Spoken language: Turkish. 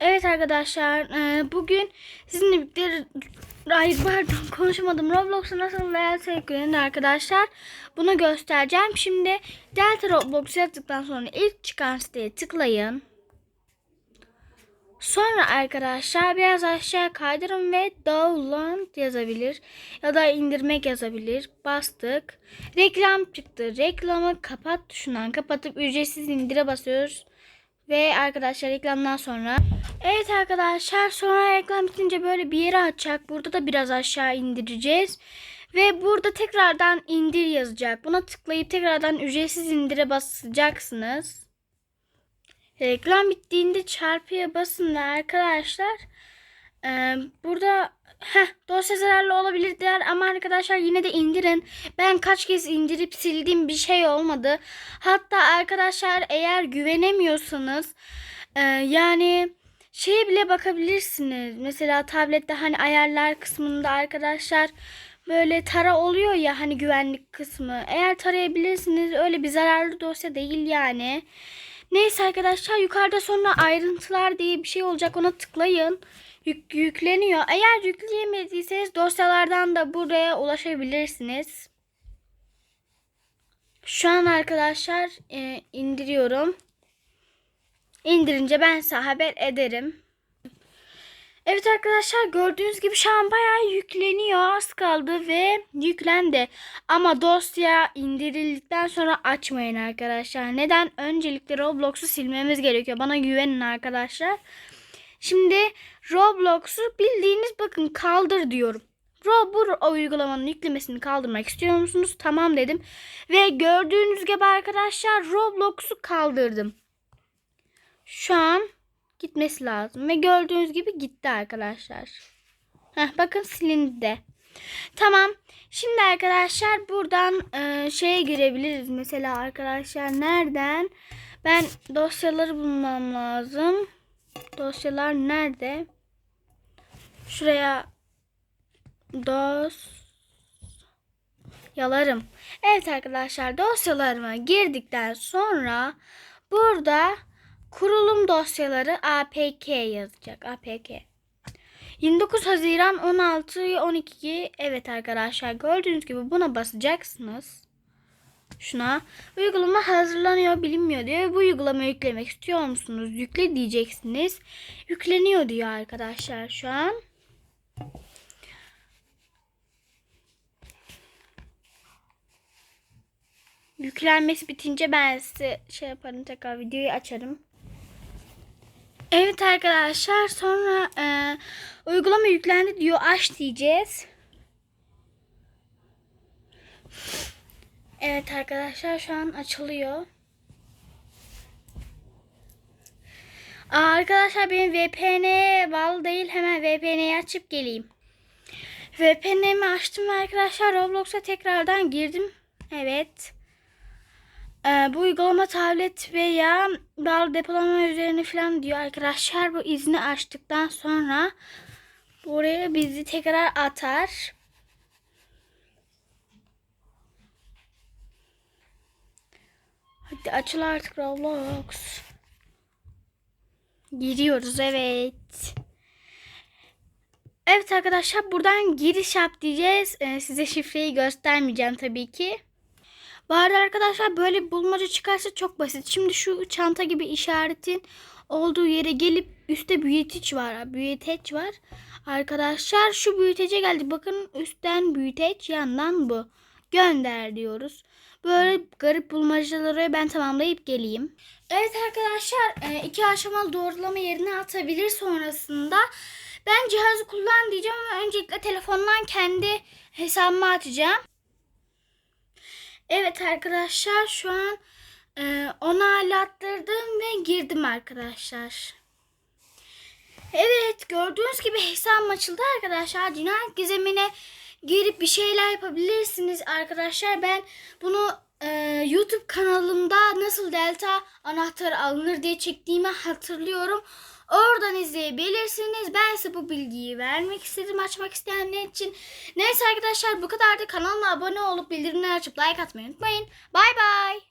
Evet arkadaşlar e, bugün sizinle birlikte Hayır pardon konuşamadım. Roblox'a nasıl Delta yüklenir arkadaşlar. Bunu göstereceğim. Şimdi Delta Roblox yazdıktan sonra ilk çıkan siteye tıklayın. Sonra arkadaşlar biraz aşağı kaydırın ve download yazabilir ya da indirmek yazabilir. Bastık. Reklam çıktı. Reklamı kapat tuşundan kapatıp ücretsiz indire basıyoruz. Ve arkadaşlar reklamdan sonra Evet arkadaşlar sonra reklam bitince böyle bir yere açacak. Burada da biraz aşağı indireceğiz. Ve burada tekrardan indir yazacak. Buna tıklayıp tekrardan ücretsiz indire basacaksınız. Reklam bittiğinde çarpıya basın ve arkadaşlar e, burada heh, dosya zararlı olabilir der ama arkadaşlar yine de indirin. Ben kaç kez indirip sildiğim bir şey olmadı. Hatta arkadaşlar eğer güvenemiyorsanız e, yani şeye bile bakabilirsiniz. Mesela tablette hani ayarlar kısmında arkadaşlar böyle tara oluyor ya hani güvenlik kısmı. Eğer tarayabilirsiniz öyle bir zararlı dosya değil yani. Neyse arkadaşlar yukarıda sonra ayrıntılar diye bir şey olacak ona tıklayın. Yük, yükleniyor. Eğer yükleyemediyseniz dosyalardan da buraya ulaşabilirsiniz. Şu an arkadaşlar e, indiriyorum. İndirince ben size haber ederim. Evet arkadaşlar gördüğünüz gibi şu an bayağı yükleniyor. Az kaldı ve yüklendi. Ama dosya indirildikten sonra açmayın arkadaşlar. Neden? Öncelikle Roblox'u silmemiz gerekiyor. Bana güvenin arkadaşlar. Şimdi Roblox'u bildiğiniz bakın kaldır diyorum. Ro bu uygulamanın yüklemesini kaldırmak istiyor musunuz? Tamam dedim. Ve gördüğünüz gibi arkadaşlar Roblox'u kaldırdım. Şu an gitmesi lazım. Ve gördüğünüz gibi gitti arkadaşlar. Heh, bakın silindi de. Tamam. Şimdi arkadaşlar buradan e, şeye girebiliriz. Mesela arkadaşlar nereden? Ben dosyaları bulmam lazım. Dosyalar nerede? Şuraya dos yalarım. Evet arkadaşlar dosyalarıma girdikten sonra burada kurulum dosyaları APK yazacak. APK. 29 Haziran 16 12 evet arkadaşlar gördüğünüz gibi buna basacaksınız. Şuna uygulama hazırlanıyor bilinmiyor diyor. Bu uygulamayı yüklemek istiyor musunuz? Yükle diyeceksiniz. Yükleniyor diyor arkadaşlar şu an. Yüklenmesi bitince ben size şey yaparım tekrar videoyu açarım. Evet arkadaşlar sonra e, uygulama yüklendi diyor aç diyeceğiz. Evet arkadaşlar şu an açılıyor. Aa, arkadaşlar benim VPN bağlı değil hemen VPN'yi açıp geleyim. VPN'imi açtım arkadaşlar Roblox'a tekrardan girdim. Evet. Ee, bu uygulama tablet veya bağlı depolama üzerine falan diyor arkadaşlar. Bu izni açtıktan sonra buraya bizi tekrar atar. Hadi açıl artık Roblox. Giriyoruz evet. Evet arkadaşlar buradan giriş yap diyeceğiz. Ee, size şifreyi göstermeyeceğim tabii ki. Bari arkadaşlar böyle bir bulmaca çıkarsa çok basit. Şimdi şu çanta gibi işaretin olduğu yere gelip üstte büyüteç var. Büyüteç var. Arkadaşlar şu büyütece geldi. Bakın üstten büyüteç yandan bu. Gönder diyoruz. Böyle garip bulmacaları ben tamamlayıp geleyim. Evet arkadaşlar e, iki aşamalı doğrulama yerine atabilir sonrasında. Ben cihazı kullan diyeceğim ama öncelikle telefondan kendi hesabıma atacağım. Evet arkadaşlar şu an e, onaylattırdım ve girdim arkadaşlar. Evet gördüğünüz gibi hesabım açıldı arkadaşlar. Cinayet gizemine girip bir şeyler yapabilirsiniz arkadaşlar. Ben bunu e, YouTube kanalımda nasıl delta anahtarı alınır diye çektiğimi hatırlıyorum. Oradan izleyebilirsiniz. Ben size bu bilgiyi vermek istedim açmak isteyenler için. Neyse arkadaşlar bu kadar da kanalıma abone olup bildirimleri açıp like atmayı unutmayın. Bay bay.